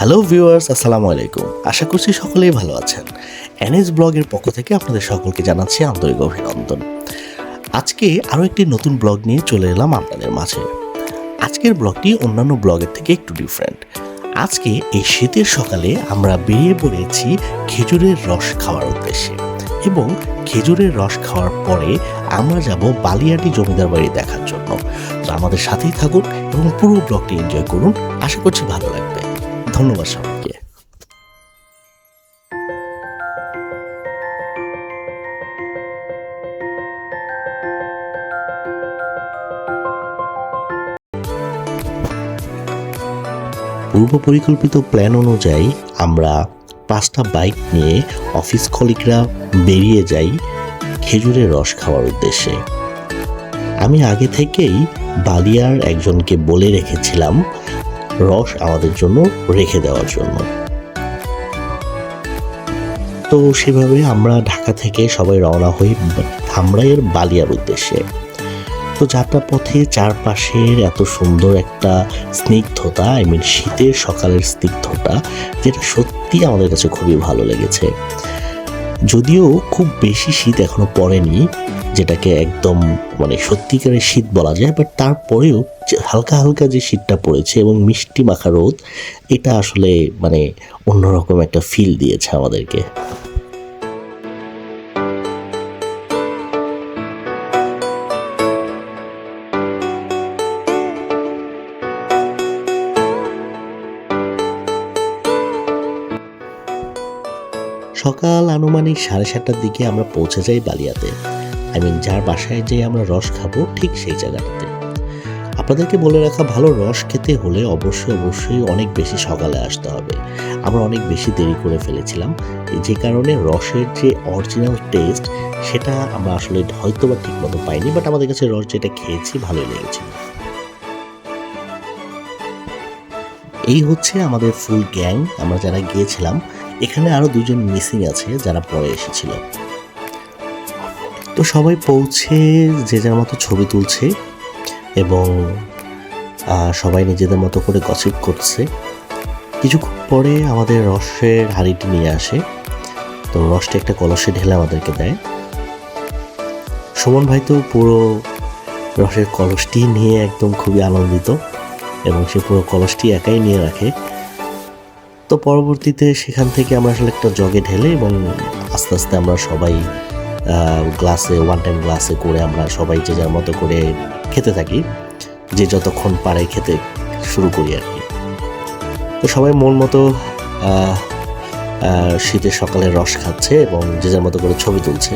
Hello viewers, আসসালামু আলাইকুম। আশা করছি সকলেই ভালো আছেন। এনএস ব্লগের পক্ষ থেকে আপনাদের সকলকে জানাচ্ছি আন্তরিক অভিনন্দন। আজকে আরও একটি নতুন ব্লগ নিয়ে চলে এলাম আপনাদের মাঝে। আজকের ব্লগটি অন্যান্য ব্লগের থেকে একটু ডিফারেন্ট আজকে এই শীতের সকালে আমরা বেরিয়ে পড়েছি খেজুরের রস খাওয়ার উদ্দেশ্যে। এবং খেজুরের রস খাওয়ার পরে আমরা যাব বালিয়াটি জমিদার বাড়ি দেখার জন্য। তো আমাদের সাথেই থাকুন এবং পুরো ব্লগটি এনজয় করুন। আশা করছি ভালো লাগবে। ধন্যবাদ সবাইকে। পূর্ব পরিকল্পিত প্ল্যান অনুযায়ী আমরা পাঁচটা বাইক নিয়ে অফিস কলিগরা বেরিয়ে যাই খেজুরের রস খাওয়ার উদ্দেশ্যে। আমি আগে থেকেই বালিয়ার একজনকে বলে রেখেছিলাম রস আমাদের জন্য রেখে দেওয়ার জন্য। তো সেভাবে আমরা ঢাকা থেকে সবাই রওনা হই ধামরাইয়ের বালিয়ার উদ্দেশ্যে। তো যাত্রা পথে চারপাশের এত সুন্দর একটা স্নিগ্ধতা আই মিন শীতের সকালের স্নিগ্ধতা, যেটা সত্যি আমাদের কাছে খুবই ভালো লেগেছে। যদিও খুব বেশি শীত এখনও পড়েনি যেটাকে একদম মানে সত্যিকারের শীত বলা যায় বাট তারপরেও হালকা হালকা যে শীতটা পড়েছে এবং মিষ্টি মাখা রোদ, এটা আসলে মানে অন্যরকম একটা ফিল দিয়েছে আমাদেরকে। সকাল আনুমানিক সাড়ে সাতটার দিকে আমরা পৌঁছে যাই বালিয়াতে। আই মিন যার বাসায় যেয়ে আমরা রস খাব, ঠিক সেই জায়গাটাতে। আপনাদেরকে বলে রাখা ভালো রস খেতে হলে অবশ্যই অবশ্যই অনেক বেশি সকালে আসতে হবে। আমরা অনেক বেশি দেরি করে ফেলেছিলাম। যে কারণে রসের যে অরিজিনাল টেস্ট সেটা আমরা আসলে হয়তো বা ঠিক মতো পাইনি বাট আমাদের কাছে রস যেটা খেয়েছি, ভালোই লেগেছিল। এই হচ্ছে আমাদের ফুল গ্যাং আমরা যারা গিয়েছিলাম, এখানে আরও দুজন মিসিং আছে, যারা পরে এসেছিল। তো সবাই পৌঁছে যে যার মতো ছবি তুলছে এবং সবাই নিজেদের মতো করে গসিপ করছে। কিছুক্ষণ পরে আমাদের রসের হাঁড়িটি নিয়ে আসে। তো রসটি একটা কলসে ঢেলে আমাদেরকে দেয়। সুমন ভাই তো পুরো রসের কলসটি নিয়ে একদম খুবই আনন্দিত এবং সে পুরো কলসটি একাই নিয়ে রাখে। তো পরবর্তীতে সেখান থেকে আমরা আসলে একটা জগে ঢেলে এবং আস্তে আস্তে আমরা সবাই গ্লাসে ওয়ান টাইম গ্লাসে করে আমরা সবাই যে যার মতো করে খেতে থাকি, যে যতক্ষণ পারে খেতে শুরু করি আর কি। তো সবাই মন মতো শীতের সকালে রস খাচ্ছে এবং যে যার মতো করে ছবি তুলছে।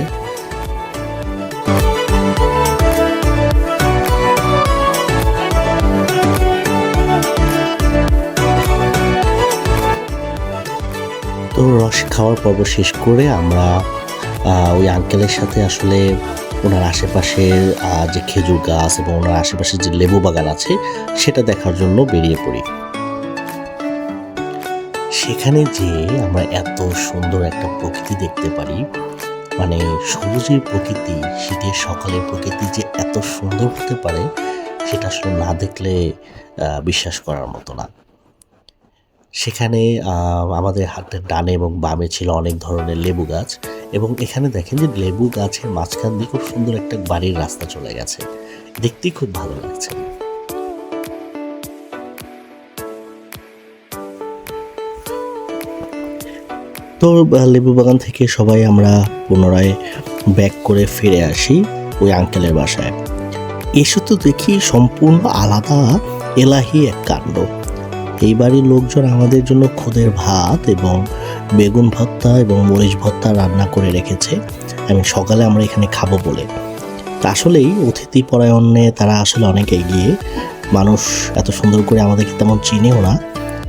তো রস খাওয়ার পর্ব শেষ করে আমরা ওই আঙ্কেলের সাথে আসলে ওনার আশেপাশের আহ, যে খেজুর গাছ এবং ওনার আশেপাশে যে লেবু বাগান আছে সেটা দেখার জন্য বেরিয়ে পড়ি। সেখানে যে আমরা এত সুন্দর একটা প্রকৃতি দেখতে পারি। মানে সবুজের প্রকৃতি শীতের সকালের প্রকৃতি যে এত সুন্দর হতে পারে সেটা আসলে না দেখলে বিশ্বাস করার মতো না। সেখানে আমাদের হাতের ডানে এবং বামে ছিল অনেক ধরনের লেবু গাছ। এবং এখানে দেখেন যে লেবু গাছের মাঝখান দিয়ে খুব সুন্দর একটা বাড়ির রাস্তা চলে গেছে। দেখতেই খুব ভালো লাগছে। তো লেবু বাগান থেকে সবাই আমরা পুনরায় ব্যাক করে ফিরে আসি ওই আঙ্কেলের বাসায়। এসে তো দেখি সম্পূর্ণ আলাদা, এলাহি এক কাণ্ড। এই বাড়ির লোকজন আমাদের জন্য খুদের ভাত এবং বেগুন ভর্তা এবং মরিচ ভর্তা রান্না করে রেখেছে আমি সকালে আমরা এখানে খাব বলে। আসলেই অতিথি পরায়ণে তারা আসলে অনেক এগিয়ে। মানুষ এত সুন্দর করে আমাদেরকে তেমন চিনেও না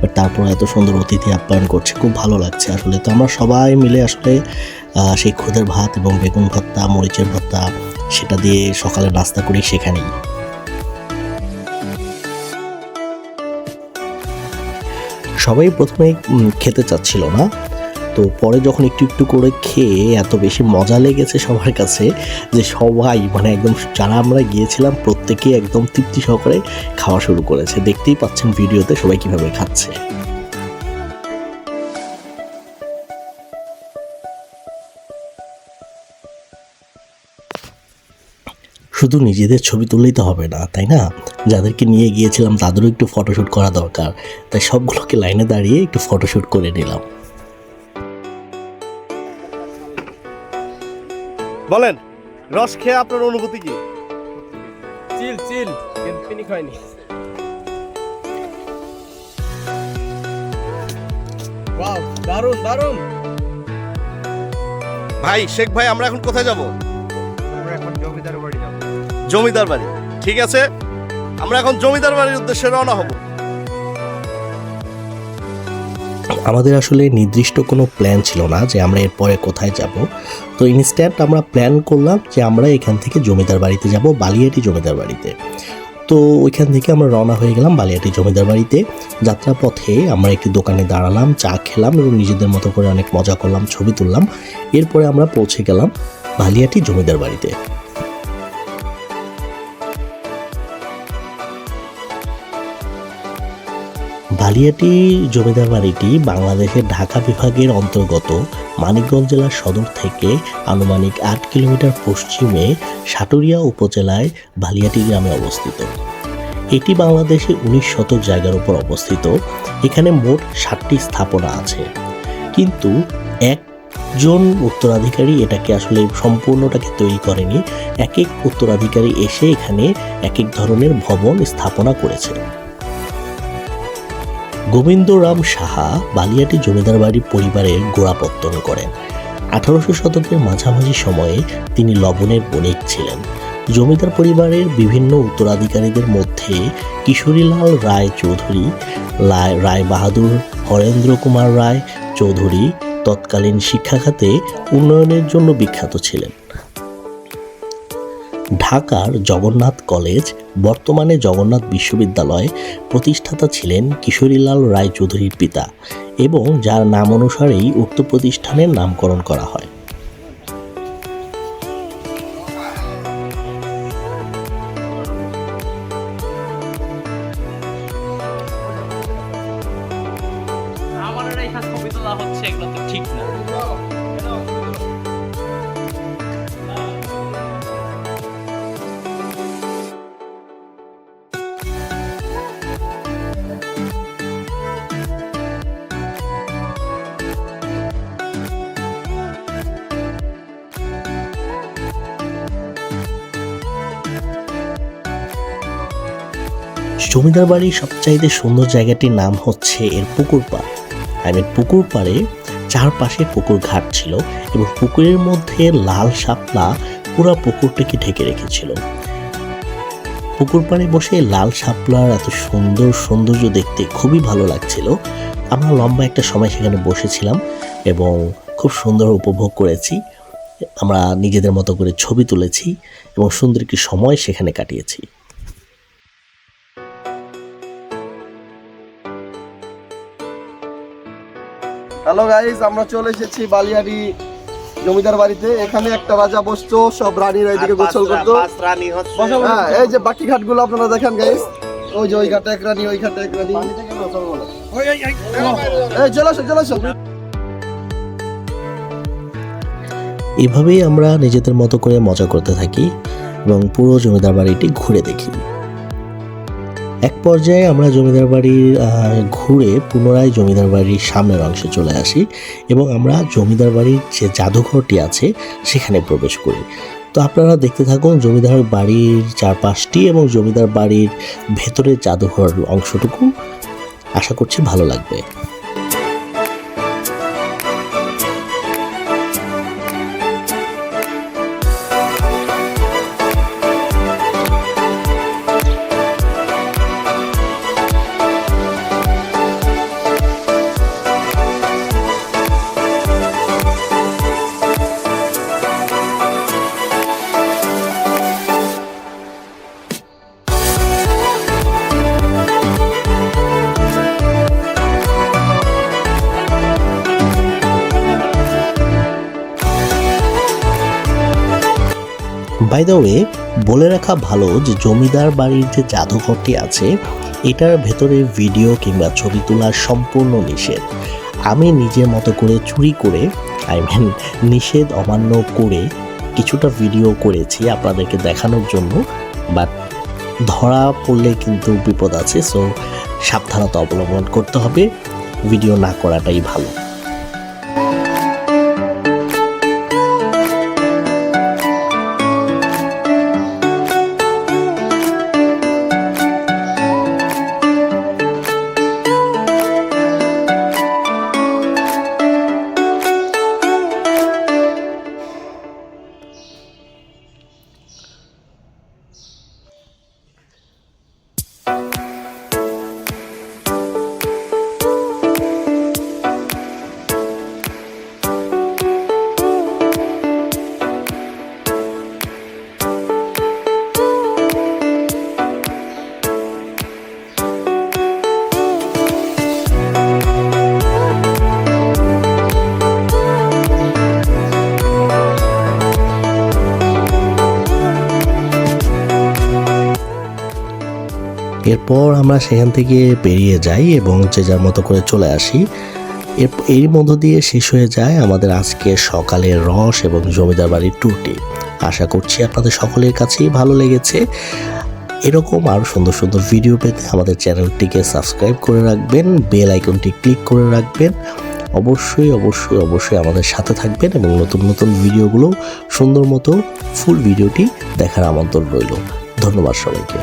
বাট তারপর এত সুন্দর অতিথি আপ্যায়ন করছে, খুব ভালো লাগছে আসলে। তো আমরা সবাই মিলে আসলে সেই খুদের ভাত এবং বেগুন ভর্তা, মরিচের ভর্তা, সেটা দিয়ে সকালে নাস্তা করি সেখানেই। সবাই প্রথমে খেতে চাচ্ছিল না তো পরে যখন একটু একটু করে খেয়ে এত বেশি মজা লেগেছে সবার কাছে যে সবাই মানে একদম যারা আমরা গিয়েছিলাম প্রত্যেকেই একদম তৃপ্তি সহকারে খাওয়া শুরু করেছে। দেখতেই পাচ্ছেন ভিডিওতে সবাই কীভাবে খাচ্ছে। শুধু নিজেদের ছবি তুললেই তো হবে না, তাই না? যাদেরকে নিয়ে গিয়েছিলাম তাদেরও একটু ফটোশ্যুট করা দরকার। তাই সবগুলোকে লাইনে দাঁড়িয়ে একটু ফটোশ্যুট করে নিলাম। বলেন রস খেয়ে আপনার অনুভূতি কি? চিল চিল কিন্তু পিনিক হয়নি ওয়াও দারুণ দারুণ ভাই শেখ ভাই আমরা এখন কোথায় যাব? আমরা এখন জমিদার বাড়ি যাব। জমিদার বাড়ি। ঠিক আছে? আমরা এখন জমিদার বাড়ির উদ্দেশ্যে রওনা হব। আমাদের আসলে নির্দিষ্ট কোনো প্ল্যান ছিল না যে আমরা এরপরে কোথায় যাব। তো ইনস্ট্যান্ট আমরা প্ল্যান করলাম যে আমরা এখান থেকে জমিদার বাড়িতে যাব, বালিয়াটি জমিদার বাড়িতে। তো ওইখান থেকে আমরা রওনা হয়ে গেলাম বালিয়াটি জমিদার বাড়িতে। যাত্রা পথে আমরা একটি দোকানে দাঁড়ালাম, চা খেলাম এবং নিজেদের মতো করে অনেক মজা করলাম, ছবি তুললাম। এরপরে আমরা পৌঁছে গেলাম বালিয়াটি জমিদার বাড়িতে। বালিয়াটি জমিদার বাড়িটি বাংলাদেশের ঢাকা বিভাগের অন্তর্গত মানিকগঞ্জ জেলার সদর থেকে আনুমানিক আট কিলোমিটার পশ্চিমে সাটুরিয়া উপজেলায় বালিয়াটি গ্রামে অবস্থিত। এটি বাংলাদেশে উনিশ শতক জায়গার উপর অবস্থিত। এখানে মোট ষাটটি স্থাপনা আছে। কিন্তু একজন উত্তরাধিকারী এটাকে আসলে সম্পূর্ণটাকে তৈরি করেনি। এক এক উত্তরাধিকারী এসে এখানে এক এক ধরনের ভবন স্থাপনা করেছে গোবিন্দরাম সাহা বালিয়াটি জমিদার বাড়ির পরিবারের গোড়াপত্তন করেন। আঠারোশো শতকের মাঝামাঝি সময়ে তিনি লবণের বণিক ছিলেন। জমিদার পরিবারের বিভিন্ন উত্তরাধিকারীদের মধ্যে কিশোরীলাল রায় চৌধুরী রায় বাহাদুর হরেন্দ্র কুমার রায় চৌধুরী তৎকালীন শিক্ষাখাতে উন্নয়নের জন্য বিখ্যাত ছিলেন। ঢাকার জগন্নাথ কলেজ, বর্তমানে জগন্নাথ বিশ্ববিদ্যালয়ে প্রতিষ্ঠাতা ছিলেন কিশোরীলাল রায়চৌধুরীর পিতা এবং যার নাম অনুসারেই উক্ত প্রতিষ্ঠানের নামকরণ করা হয়। জমিদার বাড়ির সবচাইতে সুন্দর জায়গাটির নাম হচ্ছে এর পুকুর পাড়। আই মিন পুকুর পাড়ে চারপাশে পুকুর ঘাট ছিল এবং পুকুরের মধ্যে লাল শাপলা পুরো পুকুরটাকে ঢেকে রেখেছিল। পুকুর পাড়ে বসে লাল শাপলার এত সুন্দর সৌন্দর্য দেখতে খুবই ভালো লাগছিল। আমরা লম্বা একটা সময় সেখানে বসেছিলাম এবং খুব সুন্দর উপভোগ করেছি। আমরা নিজেদের মতো করে ছবি তুলেছি এবং সুন্দর একটি সময় সেখানে কাটিয়েছি। হ্যালো গাইস আমরা চলে এসেছি বালিয়াড়ি জমিদার বাড়িতে। এখানে একটা রাজা বসতো সব রানীরা এদিকে গোসল করতো। হ্যাঁ এই যে বাকি ঘাটগুলো আপনারা দেখেন গাইস ওই যে ওই ঘাটে এক রানী ওই ঘাটে এক রানী। এই চলে আসো চলে আসো। এভাবেই আমরা নিজেদের মতো করে মজা করতে থাকি এবং পুরো জমিদার বাড়িটি ঘুরে দেখি। এক পর্যায়ে আমরা জমিদার বাড়ির ঘুরে পুনরায় জমিদার বাড়ির সামনের অংশে চলে আসি এবং আমরা জমিদার বাড়ির যে জাদুঘরটি আছে সেখানে প্রবেশ করি। তো আপনারা দেখতে থাকুন জমিদার বাড়ির চারপাশটি এবং জমিদার বাড়ির ভেতরের জাদুঘর অংশটুকু। আশা করছি ভালো লাগবে। বাই দ্য ওয়ে বলে রাখা ভালো যে জমিদার বাড়ির যে জাদুঘরটি আছে, এটার ভেতরে ভিডিও কিংবা ছবি তোলা সম্পূর্ণ নিষেধ। আমি নিজের মতো করে চুরি করে আই মিন নিষেধ অমান্য করে কিছুটা ভিডিও করেছি আপনাদেরকে দেখানোর জন্য বাট ধরা পড়লে কিন্তু বিপদ আছে সো সাবধানতা অবলম্বন করতে হবে। ভিডিও না করাটাই ভালো। এরপর আমরা সেখান থেকে বেরিয়ে যাই এবং যে যার মতো করে চলে আসি। এর মধ্য দিয়ে শেষ হয়ে যায় আমাদের আজকে সকালের রস এবং জমিদার বাড়ির ট্যুরটি আশা করছি আপনাদের সকলের কাছেই ভালো লেগেছে। এরকম আরও সুন্দর সুন্দর ভিডিও পেতে আমাদের চ্যানেলটিকে সাবস্ক্রাইব করে রাখবেন, বেল আইকনটি ক্লিক করে রাখবেন। অবশ্যই অবশ্যই অবশ্যই আমাদের সাথে থাকবেন এবং নতুন নতুন ভিডিওগুলো সুন্দর মতো ফুল ভিডিওটি দেখার আমন্ত্রণ রইল। ধন্যবাদ সবাইকে।